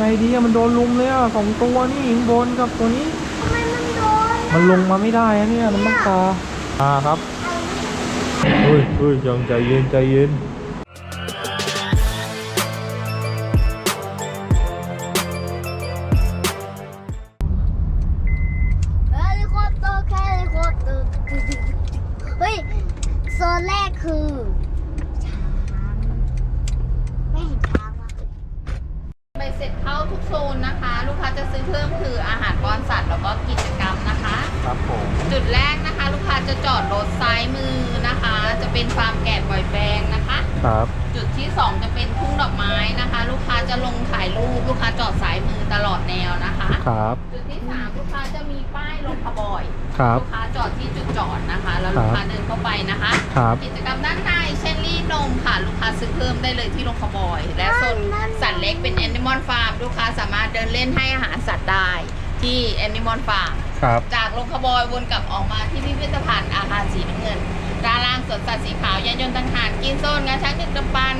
ไงดีอะมันโดนลุมเลยอะสองตัวนี่ข้างบนกับตัวนี้ ทำไมมันโดนมันลงมาไม่ได้อะเนี่ยมันต้องตาอ่าครับเฮ้ยเฮ้ยยังใจเย็นใจเย็น คะครับ จุดที่3ลูกค้าจะมีป้ายลงขบอยครับ ลูกค้าจอดที่จุดจอดนะคะ แล้วครับลูกค้าเดินเข้าไปนะคะ ครับ กิจกรรมด้านในเช่นรีดนมค่ะ ลูกค้าซื้อเพิ่มได้เลยที่โรงขบอย และโซนสัตว์เล็กเป็น Animal Farm ลูกค้าสามารถเดินเล่นให้อาหารสัตว์ได้ที่ Animal Farm ครับ จากโรงขบอยวนกลับออกมาที่พิพิธภัณฑ์อาคารสีน้ำเงินด้านล่างสวนสัตว์สีขาวยานยนต์ต่างหากกินโซนงาช้างดึกดำปัน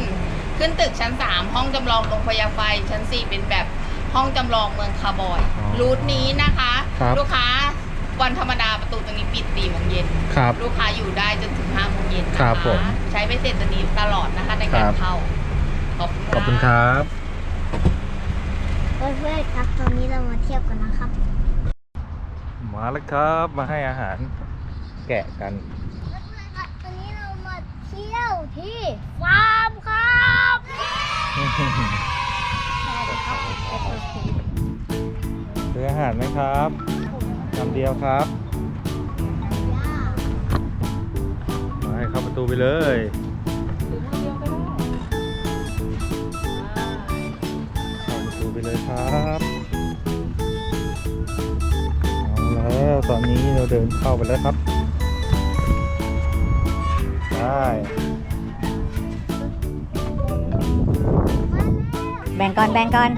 ขึ้นตึกชั้น 3 ห้องจำลองโรงพยาไฟชั้น 4 เป็นแบบ ห้องจำลองเมืองคาร์บอย อ๋อรูทนี้นะคะ ครับ ลูกค้าวันธรรมดาประตูตรงนี้ปิด4โมงเย็น ครับ ลูกค้าอยู่ได้จนถึง5โมงเย็นนะครัคะบผมใช้ไปเสร็จตัวนี้ตลอดนะคะในการครับเข้า ขอบคุณขอบคุณครับ เพื่อนๆครับ ตอนนี้เรามาเที่ยวกันนะครับ มาแล้วครับ มาให้อาหารแกะกัน เพื่อนๆครับ ตอนนี้เรามาเที่ยวที่ฟาร์มครับ ซื้ออาหารไหมครับคำเดียวครับมาให้เข้าประตูไปเลยเข้าประตูไปเลยครับเอาแล้วตอนนี้เราเดินเข้าไปแล้วครับได้ บ่งก่อนแบ่งก่อน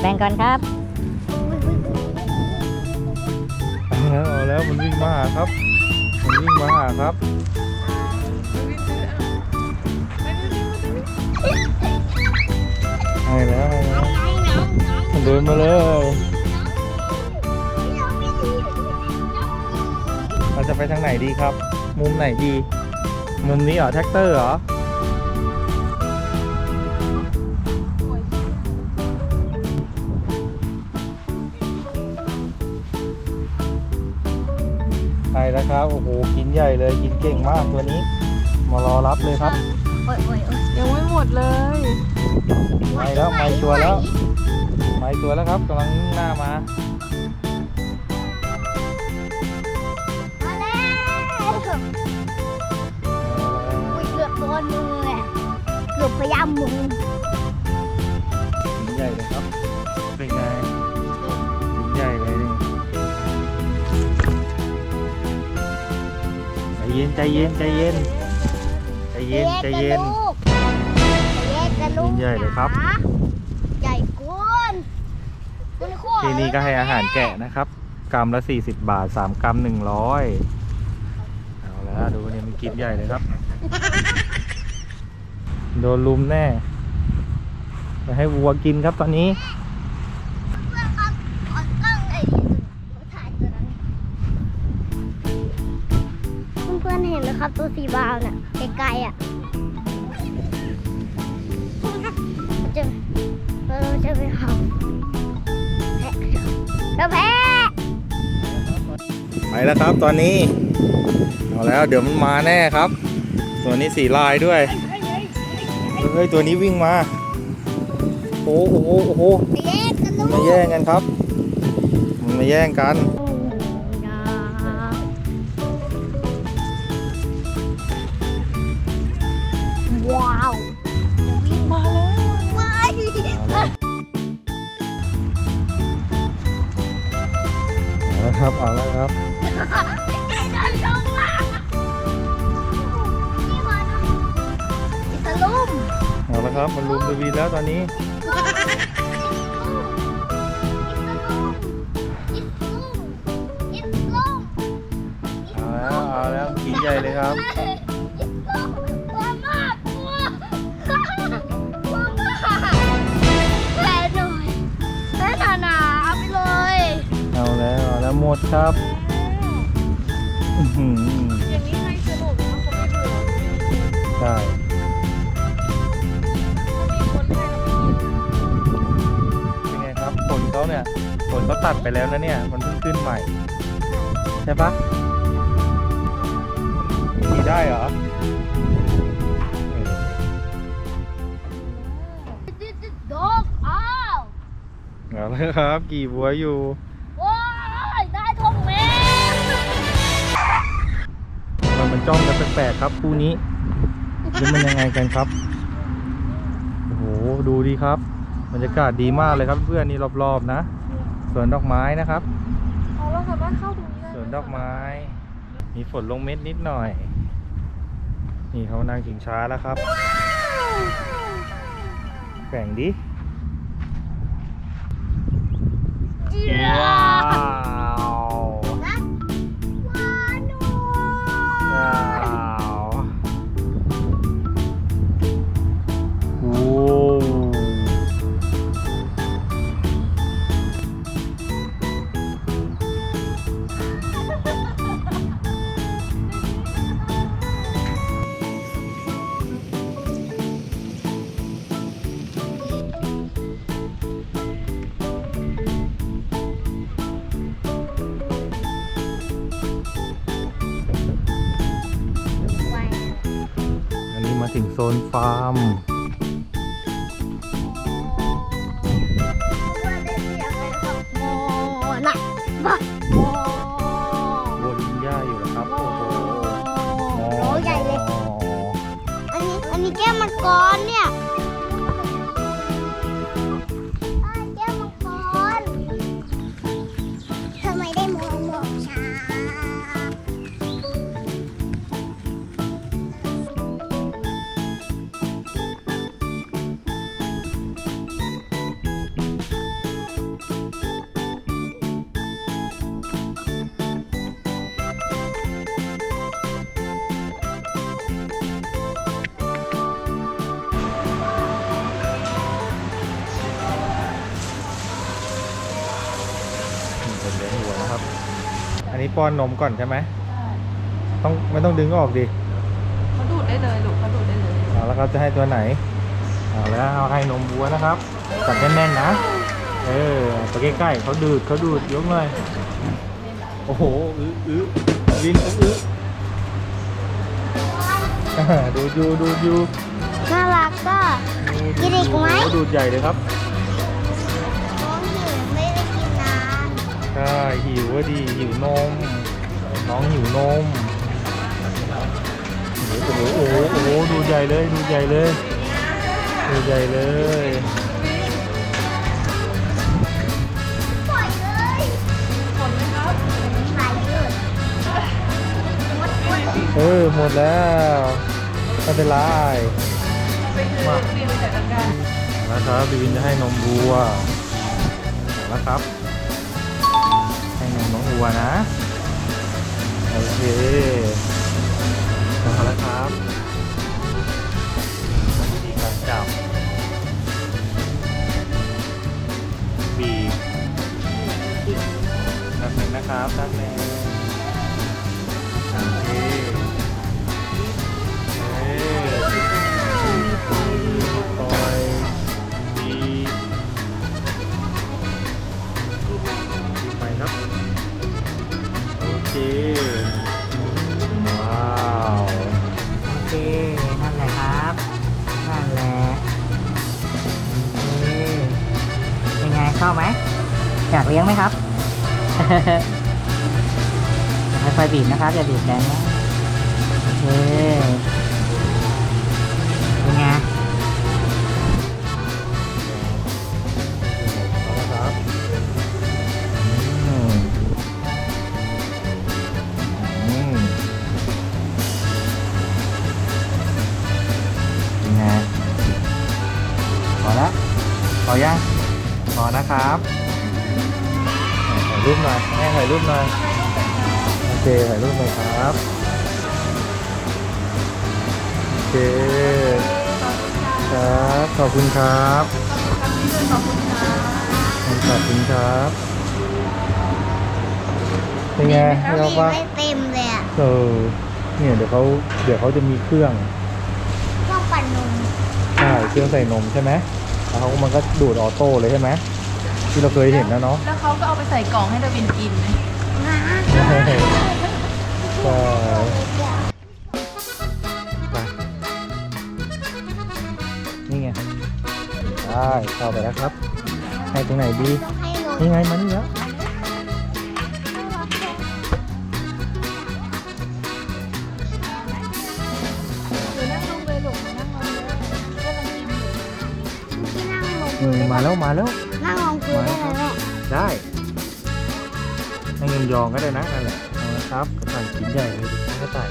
แบ่งก่อนครับเอาแล้วเอาแล้วมันวิ่งมาหาครับมันวิ่งมาหาครับให้แล้วให้แล้วมันเดินมาเลยเราจะไปทางไหนดีครับ มุมไหนดี มุมนี้เหรอแท็กเตอร์เหรอ ใช่แล้วครับ โอ้โห กินใหญ่เลย กินเก่งมากตัวนี้ มารอรับเลยครับ โอ้ยโอ้ยโอ้ยยังไม่หมดเลยไม่แล้วไม่ตัวแล้ว ไม่ตัวแล้วครับกำลังหน้ามา มาแล้วอุ้ยเกือบโดนมืออะเกือบพยายามมือ เย็นใจเย็นใจเย็นใจเย็นใจเย็นแยกกันลูกกินใหญ่เลยครับจ๋าใหญ่เกุนมันโคตรที่นี่ก็ให้อาหารแกะนะครับ กรัมละ 40 บาท 3 กรัม 100เอาแล้วดูเนี่ยมันกินใหญ่เลยครับ โดนลุมแน่จะให้วัวกินครับตอนนี้ ไกลๆอะจะเราจะไปหาแพะแล้วแพะไปแล้วครับตอนนี้ เอาแล้วเดี๋ยวมันมาแน่ครับ ตัวนี้สีลายด้วย เฮ้ย ตัวนี้วิ่งมา โอ้โหโอ้โหโอ้โหไปแยกกันลูมันกมาแย่งกันครับ มันมาแย่งกัน แล้วครับ มันลุมสวีทแล้วตอนนี้ เอาแล้ว เอาแล้วขี่ใหญ่เลยครับ เอาแล้ว เอาแล้วหมดครับอือหืออย่างนี้ให้สนุกนะเขาไม่เบื่อ ใช่ เนี่ยผลเขาตัดไปแล้วนะเนี่ย มันเพิ่งขึ้นใหม่ ใช่ปะขี่ได้เหรอเอาเลยครับกี่บัวอยู่ว้ายได้ทองแม่มันมันจ้องกันแปลกๆครับคู่นี้แล้วมันยังไงกันครับ โอ้โห ดูดีครับ บรรยากาศดีมากเลยครับเพื่อนนี่รอบๆนะสวนดอกไม้นะครับเอาเราสามารถเข้าตรงนี้ได้สวนดอกไม้ มีฝนลงเม็ดนิดหน่อย นี่เขานั่งชิงช้าแล้วครับแข่งดิ นฟาร์ม ป้อนนมก่อนใช่ไหมต้องไม่ต้องดึงออกดิเขาดูดได้เลยลูกเขาดูดได้เลยเอาแล้วครับจะให้ตัวไหนเอาแล้วเอาให้นมวัวนะครับจับแน่นๆนะเออไปใกล้ๆเขาดูดเขาดูดยกหน่อยโอ้โหอื้ออื้อลิ้นอื้ออ่าดูดูดูดูน่ารักก็กินอีกไหมโอ้โดูดใหญ่เลยครับ ใช่ หิวว่าดี หิวนม น้องหิวนม โอ้โหโอ้โหโอ้โหดูใหญ่เลย ดูใหญ่เลย ดูใหญ่เลยปล่อยเลยหมดไหมครับหายเลยเออหมดแล้วไม่เป็นไรไปคือปีนไปแต่ตะกร้าแล้วครับบีวินจะให้นมวัวแล้วครับให้นมน้อง วัวนะ โอเค โอเคเป็นไงเอาละครับอืมอืมเป็นไงพอแล้วพอยังพอนะครับถ่ายรูปหน่อยแม่ถ่ายรูปหน่อยโอเคถ่ายรูปหน่อยครับ เคครับขอบคุณครับขอบคุณค่ะขอบคุณครับเป็นไงดีไหมคะชอบนี่ปะไม่เต็มเลยอะเออเนี่ยเดี๋ยวเขาเดี๋ยวเขาจะมีเครื่องเครื่องปั่นนมใช่เครื่องใส่นมใช่ไหมแล้วเขามันก็ดูดออโต้เลยใช่ไหมที่เราเคยเห็นนะเนาะแล้วเขาก็เอาไปใส่กล่องให้ดาวินกินนะนะใช่ เข้าไปแล้วครับ ให้ตรงไหนดีต้องให้นมนี่ไงมานี่แล้วที่นั่งลงเออมาแล้วมาแล้ว นั่งลงพื้นได้ไหมแม่ได้ให้เงินยองก็ได้นะนั่นแหละเอาละครับกระต่ายชิ้นใหญ่เลยดิกระต่าย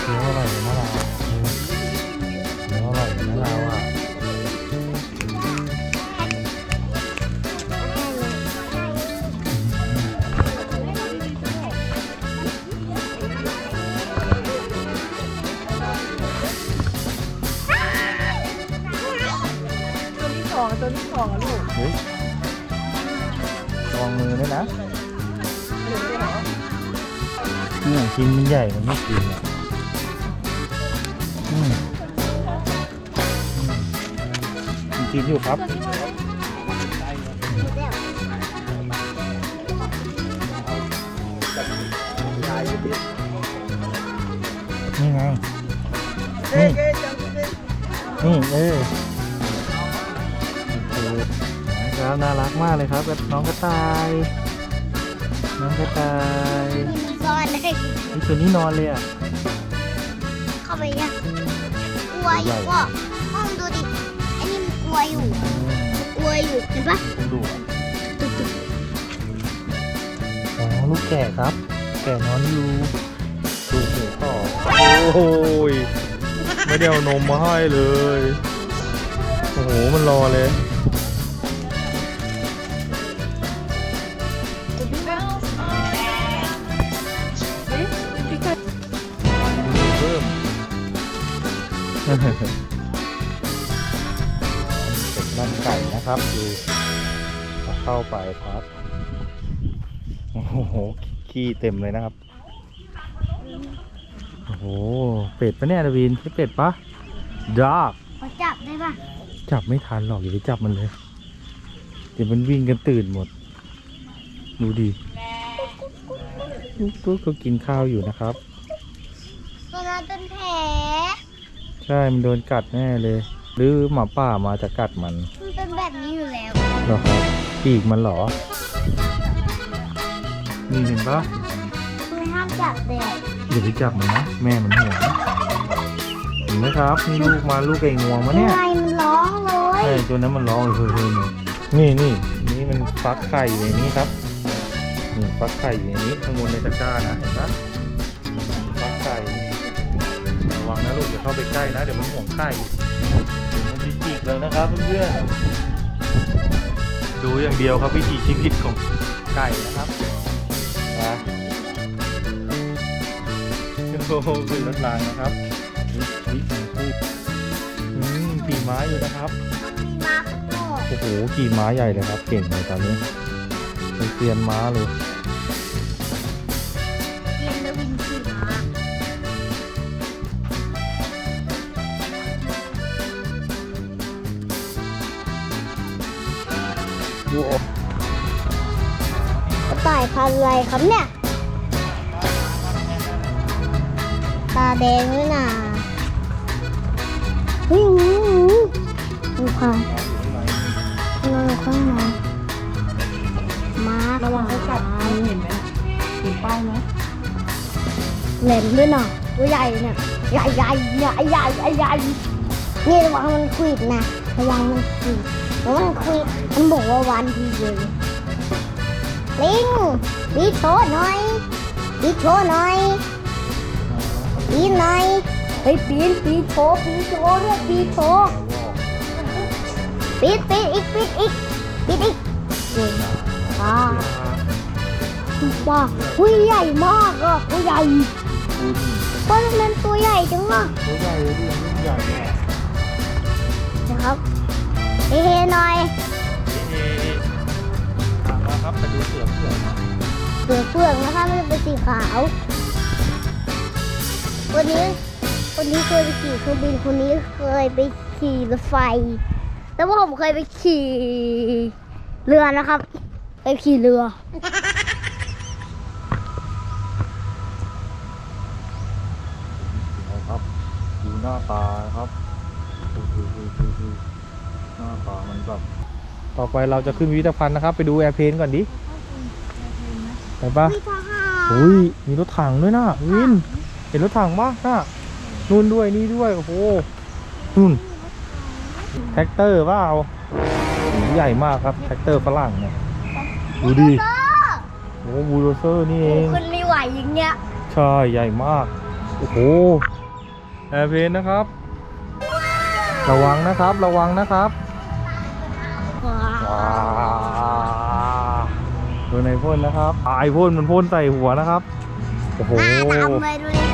เคี้ยวอร่อยเลยนะเราเใหญ่มันไม่กินอะอืมอืมกินอยู่ครับนี่ไงนี่นี่เออครับน่ารักมากเลยครับน้องกระต่าย น้องกระต่าย นซ่อนเลย นี่ตัวนี้นอนเลยอะ เข้าไปยังกลัวอยู่ก็ห้องดูดิไอ้นี่มันกลัวอยู่กลัวอยู่เห็นปะต้องดูอะตุ๊บตุ๊บอ๋อลูกแก่ครับ แก่นอนอยู่ดูเสือต่อโอ้ยไม่ได้เอานมมาให้เลย โอ้โห มันรอเลย เป็ดมันไก่นะครับดูเอาเข้าไปครับ โอ้โห ขี้เต็มเลยนะครับ โอ้โห เป็ดปะเนี่ยดาวินใช่เป็ดปะดากเขาจับได้ปะจับไม่ทันหรอกอย่าไปจับมันเลย เดี๋ยวมันวิ่งกันตื่นหมด ดูดิปุ๊กก็กินข้าวอยู่นะครับ ตัวนั้นเป็นแผล ใช่มันโดนกัดแน่เลย หรือหมาป่ามาจะกัดมันมันเป็นแบบนี้อยู่แล้วเหรอครับปีกมันเหรอ นี่เห็นปะไม่ห้ามจับเด็กอย่าไปจับมันนะแม่มันห่วงเห็นไหมครับนี่ลูกมาลูกไอ้งวงมาเนี่ยไงมันร้องเลยใช่ตัวนั้นมันร้องเฮ้ยเฮ้ยนี่นี่นี่นี่มันฟักไข่อยู่ในนี้ครับนี่ฟักไข่อยู่ในนี้ข้างบนในตะกร้านะเห็นปะฟักไข่ ระวังนะลูกอย่าเข้าไปใกล้นะ เดี๋ยวมันห่วงไข่เดี๋ยวมันจะจิกแล้วนะครับเพื่อนๆดูอย่างเดียวครับวิถีชีวิตของไก่นะครับนะโอ้โหขึ้นรถรางนะครับนี่นี่นี่อืมปีไม้อยู่นะครับมีมาข้างนอกโอ้โหขี่ม้าใหญ่เลยครับ เก่งเลยตอนนี้เป็นเซียนม้าเลย ดูอกกระต่ายพันธุ์อะไรครับเนี่ย ตาแดงด้วยนะเฮ้ยหนูหนูหนูค่ะเราข้างในมาระวังเขากัดมือเห็นไหมเห็นป้ายไหมแหลมด้วยนะตัวใหญ่เนี่ยใหญ่ใหญ่ใหญ่ใหญ่ใหญ่ใหญ่นี่ระวังมันควิดนะระวังมันควิด ระวังมันควิดมันบอกว่าวันทีเดียวลิงบีบโชว์หน่อยบีบโชว์หน่อยบีบหน่อยเฮ้ยปีนปีนโชว์ปีนโชว์ด้วยปีนโชว์ปีนปีนอีกปีนอีกปีนอีกเก่งอ่าว้าวหุ้ยใหญ่มากอะตัวใหญ่คุณต้นมันตัวใหญ่จังอะตัวใหญ่เลยดิรุ่นใหญ่เนี่ยนะครับ เฮ้หน่อยเอ๊ะมาครับไปดูเสือเสือเสือขาว วันนี้วันนี้เคยไปขี่เครื่องบินคนนี้เคยไปขี่รถไฟ แล้วผมเคยไปขี่เรือนะครับ ไปขี่เรือ ครับดูหน้าตาครับดูดูดูดูดู หน้าตามันแบบต่อไปเราจะขึ้นพิพิธภัณฑ์นะครับ ไปดูแอร์เพลนก่อนดิไปปะวิทหารอุ้ยมีรถถังด้วยนะวิน เห็นรถถังปะน่ะนู่นด้วยนี่ด้วย โอ้โหนู่นแท็กเตอร์เปล่าใหญ่มากครับแท็กเตอร์ฝรั่งเนี่ยดูดิเออโอ้บูลโดเซอร์นี่เองขึ้นไม่ไหวอย่างเงี้ยใช่ใหญ่มาก โอ้โหแอร์เพลนนะครับ ระวังนะครับระวังนะครับว้าว้า ดูในพ่นนะครับไอพ่นมันพ่นใส่หัวนะครับ โอ้โหวน่าทำเลยดูดิ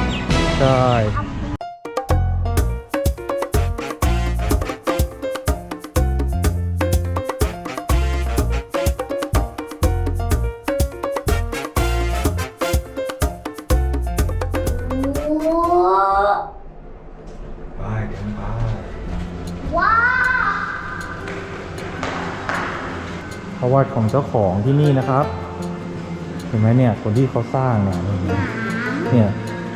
ใช่ ประวัติของเจ้าของที่นี่นะครับ เห็นไหมเนี่ยคนที่เขาสร้างเนี่ยเนี่ย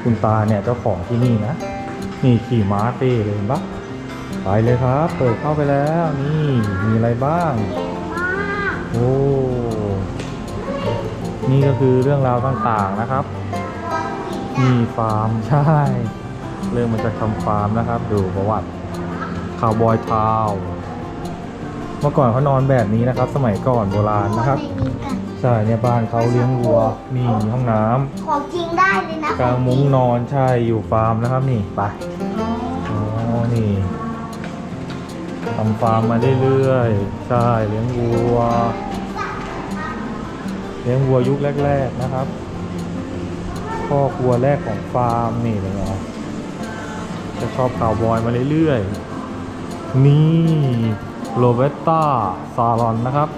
คุณตาเนี่ยเจ้าของที่นี่นะนี่ขี่ม้าเต้เลยเห็นปะไปเลยครับ เปิดเข้าไปแล้วนี่มีอะไรบ้าง โอ้นี่ก็คือเรื่องราวต่างๆนะครับนี่ฟาร์มใช่ เริ่มมาจากทำฟาร์มนะครับ ดูประวัติคาวบอยทาว มื่อก่อนเขานอนแบบนี้นะครับ สมัยก่อนโบราณนะครับ ใช่เนี่ยบ้านเขาเลี้ยงวัวนี่มีห้องน้ำของจริงได้เลยนะกลางมุ้งนอนใช่อยู่ฟาร์มนะครับนี่ไปอ๋อนี่ทำฟาร์มมาเรื่อยๆใช่เลี้ยงวัว เลี้ยงวัวยุคแรก ๆนะครับพ่อครัวแรกของฟาร์มนี่เลยนะจะชอบข่าวบอยมาเรื่อยๆนี่ โรเบตต้าซาลอนนะครับ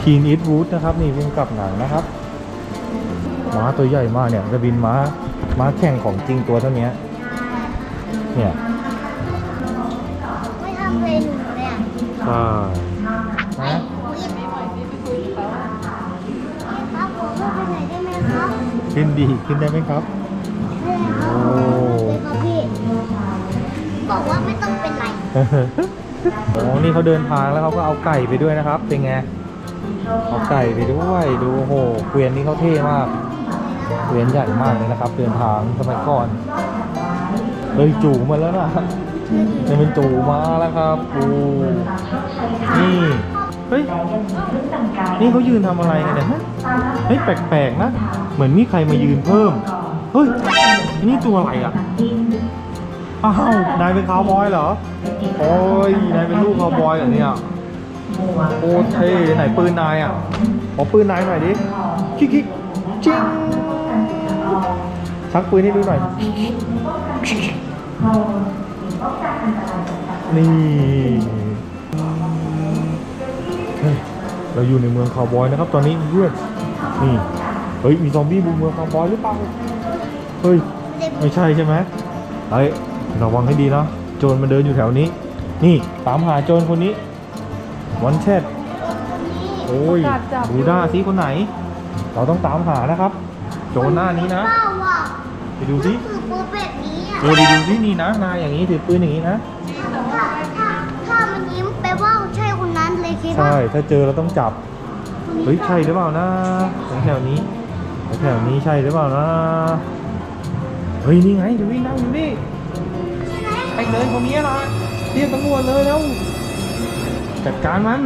คีนอิทวูดนะครับ นี่พุ่งกับหนังนะครับ ม้าตัวใหญ่มากเนี่ยจะบินม้า ม้าแข่งของจริงตัวเท่านี้เนี่ยไม่ทำเลยหนูเลยอะใช่นะครับผมก็ไปไหนได้ไหมครับขึ้นดีขึ้นได้ไหมครับ โอ้นี่เขาเดินทางแล้วเขาก็เอาไก่ไปด้วยนะครับ เป็นไง เอาไก่ไปด้วย ดูโอ้โหเกวียนนี่เขาเท่มาก เกวียนใหญ่มากเลยนะครับ เดินทางสมัยก่อน เฮ้ยจู่มาแล้วนะจะเป็นจู่มาแล้วครับโอ้นี่ เฮ้ย นี่เขายืนทำอะไรกันเนี่ยฮะเฮ้ยแปลกๆนะ เหมือนมีใครมายืนเพิ่ม เฮ้ย นี่ตัวอะไรอะ อ้าว นายเป็นคาวบอยเหรอ โอ้ยนายเป็นลูกคาวบอยเหรอเนี่ยโอ้เท่ไหนปืนนายอะขอปืนนายหน่อยดิคิกคิกจิงชักปืนให้ดูหน่อยนี่เฮ้ยเราอยู่ในเมืองคาวบอยนะครับ ตอนนี้เพื่อนนี่เฮ้ยมีซอมบี้บุกเมืองคาวบอยหรือเปล่าเฮ้ยไม่ใช่ใช่ไหมเฮ้ยระวังให้ดีนะ โจรมันเดินอยู่แถวนี้ นี่ตามหาโจรคนนี้วันเช็ดโอ้ยดูด้าซิคนไหน เราต้องตามหานะครับ โจรหน้านี้นะเป้าอะไปดูซิคือปืนแบบนี้อะโอ้ไปดูซินี่นะนายอย่างนี้ถือปืนอย่างนี้นะถ้าถ้าถ้ามันยิ้มแปลว่าใช่คนนั้นเลยคิดว่าใช่ถ้าเจอเราต้องจับเฮ้ยใช่หรือเปล่านะแถวๆนี้แถวๆนี้ใช่หรือเปล่านะเฮ้ยนี่ไงดูวิ่งนั่งอยู่นี่ ไปเลยคนนี้นะเรียกตำรวจเลยแล้วจัดการมัน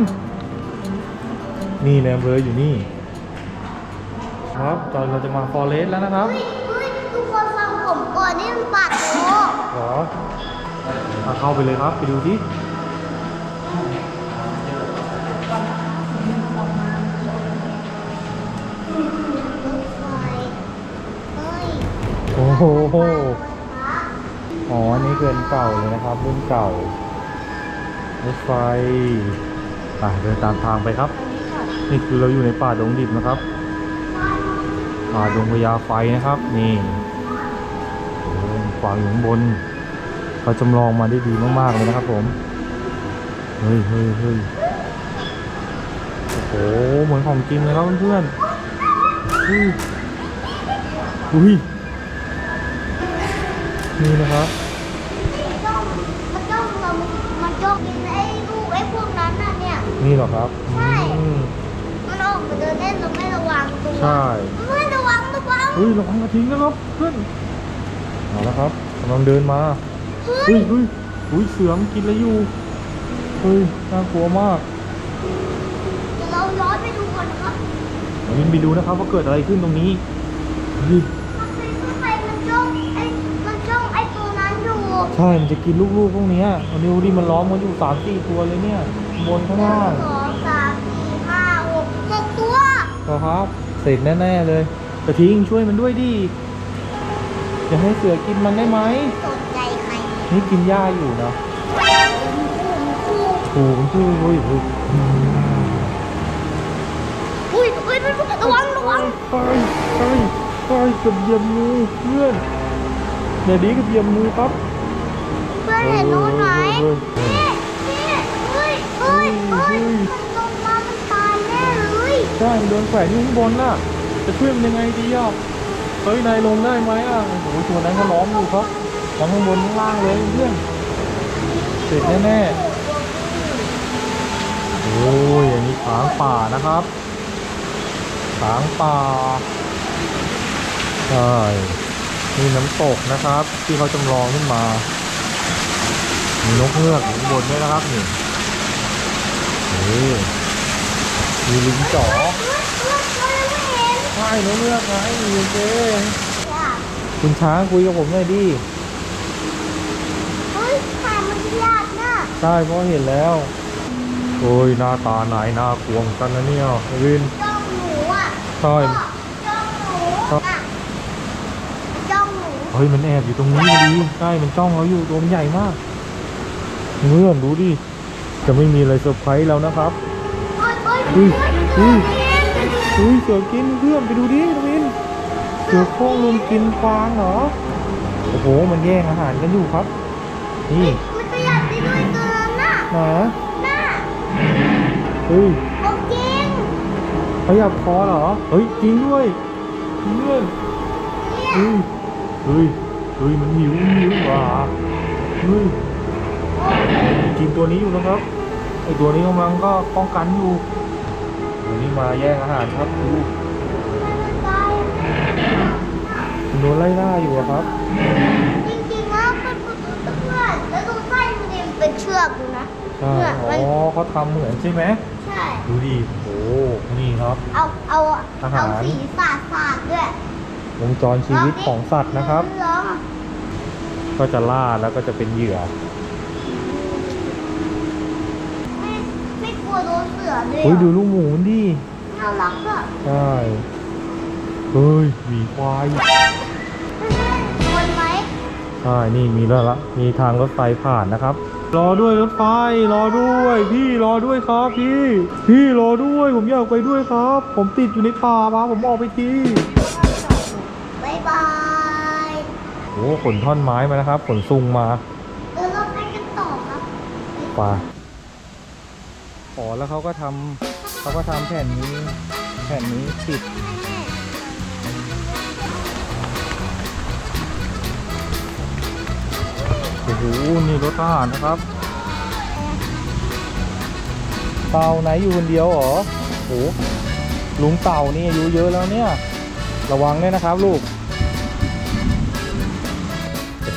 นี่แนมเบอร์อยู่นี่ ครับตอนเราจะมาฟอเรสแล้วนะครับเฮ้ยเฮ้ยทุกคนฟังผมก่อนนี่มันปาดโตเหรออะเข้าไปเลยครับ ไปดูที่ไฟเฮ้ยโอ้โห อ๋ออันนี้เกินเก่าเลยนะครับ รุ่นเก่ารถไฟอะเดินตามทางไปครับ นี่คือเราอยู่ในป่าดงดิบนะครับ ป่าดงพญาไฟนะครับ นี่ขวางอยู่ข้างบนเขาจำลองมาได้ดีมากๆเลยนะครับ ผม เฮ้ยเฮ้ยเฮ้ยโอ้โห เหมือนของจริงเลยครับเพื่อนๆอุ้ยอุ้ยนี่นะครับ มันจ้องมันจ้องเรามันจ้องกินไอ้ลูกไอ้พวกนั้น น่ะเนี่ยนี่เหรอครับใช่ อืมมันออกมาเดินเล่นเราไม่ระวังตัวใช่ไม่ระวังระวังเฮ้ยระวังกระทิงนะครับเพื่อนเอาละครับกำลังเดินมาเฮ้เฮ้ยยเฮ้ยอุ้ยเสือมนกินอะไรอยู่เฮ้ยน่ากลัวมากเดี๋ยวเราย้อนไปดูก่อนนะครับเดี๋ยววินไปดูนะครับว่าเกิดอะไรขึ้นตรงนี้เฮ้ยมันเป็นข้างในมันจ้องไอ้มันจ้องไอ้ตัวนั้นอยู่ใช่มันจะกินลูกๆพวกเนี้ยเอานิ้วดิมันล้อมกันอยู่สามสี่ตัวเลยเนี่ยข้าง บนข้างหนึ่ล่างงสองสามสี่ห้าหกหกตัวก็ครับเสร็จแน่ๆเลยกระทิงช่วยมันด้วยดิจะให้เสือกินมันได้ไหมสนใจใครนี่กินหญ้าอยู่นะคู่ถูกชื่อเฮ้ยเฮ้ยอืมอุ้ยอุ้ยมันระวังระวังไปไปไปเกับเหยียบมือเพื่อนอย่าดีกับเหยียบมือครับเพื่อนเห็นนู้นไหม ยเฮ้ยมันลงมามันตายแน่เลยใช่มันโดนแขวนอยู่ข้างบนน่ะ จะช่วยมันยังไงดีอะเฮ้ยนายลงได้ไหมอะ โอ้โหตัวนั้นก็ล้อมอยู่ครับทั้งข้างบนข้างล่างเลยเพื่อนเสร็จแน่ๆโอ้ยอันนี้ช้างป่านะครับช้างป่าใช่มีน้ำตกนะครับ ที่เขาจำลองขึ้นมา มีนกเงือกอยู่ข้างบนด้วยนะครับนี่ นี่มีลิงจ๋อใช่นกเงือกไงโอเคคุณช้างคุยกับผมหน่อยดิเฮ้ยถ่ายมันยากนะใช่เพราะเห็นแล้ว โอ้ยหน้าตาไหนหน้ากลัวเหมือนกันนะเนี่ยวินจ้องหนูอะใช่จ้องหนูอะจ้องหนูเฮ้ยมันแอบอยู่ตรงนี้พอดีใช่มันจ้องเราอยู่ตัวมันใหญ่มากเงื่อนดูดิ จะไม่มีอะไรเซอร์ไพรส์เรานะครับเฮ้ยเฮ้ยเฮ้ยเฮ้ยอุ้ยเสือกินเพื่อนไปดูดิวินเสือโคร่งลุมกินฟางเหรอ โอ้โห มันแย่งอาหารกันอยู่ครับ นี่มันขยับได้ด้วยตัวนั้นน่ะหนาน่ะเฮ้ยเอาจริงขยับคอเหรอ เฮ้ยจริงด้วยเพื่อนเนี่ยเฮ้ยเฮ้ยเฮ้ยมันหิวมันหิวว่ะเฮ้ย กินตัวนี้อยู่นะครับไอตัวนี้กำลังก็ป้องกันอยู่ตัวนี้มาแย่งอาหารครับดูมันตายมันโดนไล่ล่าอยู่อะครับ จริงๆแล้วเป็นเพื่อนแล้วตรงใต้มันยังเป็นเชือกอยู่นะใช่เนี่ยอ๋มันอเขาทำเหมือนใช่ไหมใช่ ดูดิโอ้นี่ครับ เอาเอาอาหารเอาสีสาดสาดด้วยวงจรชีวิตของสัตว์นะครับเหอก็จะล่าแล้วก็จะเป็นเหยื่อ ไม่ไม่กลัวโดน เสือเลยเฮ้ยดูลูกหมูมันดิน่ารักอะใช่เฮ้ยหมีควายคนไหมใช่นี่มีแล้วละมีทางรถไฟผ่านนะครับ รอด้วยรถไฟรอด้วย พี่รอด้วยครับพี่ พี่รอด้วยผมอยากไปด้วยครับ ผมติดอยู่ในป่ามาผมออกไปทีบายบายโอ้ขนท่อนไม้มานะครับขนซุงมาเดี๋ยวเราไปกันต่อครับป่า ขอแล้วเขาก็ทำเขาก็ทำแผ่นนี้ แผ่นนี้ติดโอ้โหนี่รถทหารนะครับเต่าไหนอยู่คนเดียวเหรอโอ้โหลุงเต่านี่อายุเยอะแล้วเนี่ย ระวังด้วยนะครับลูก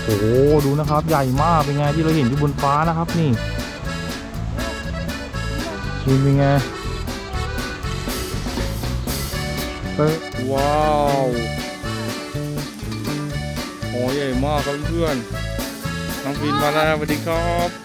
โอ้โห ดูนะครับ ใหญ่มาก เป็นไงที่เราเห็นอยู่บนฟ้านะครับนี่ นี่เป็นไงเฮ้ยว้าวโอ้ใหญ่มากครับเพื่อนน้องฟินมาแล้วสวัสดีครับ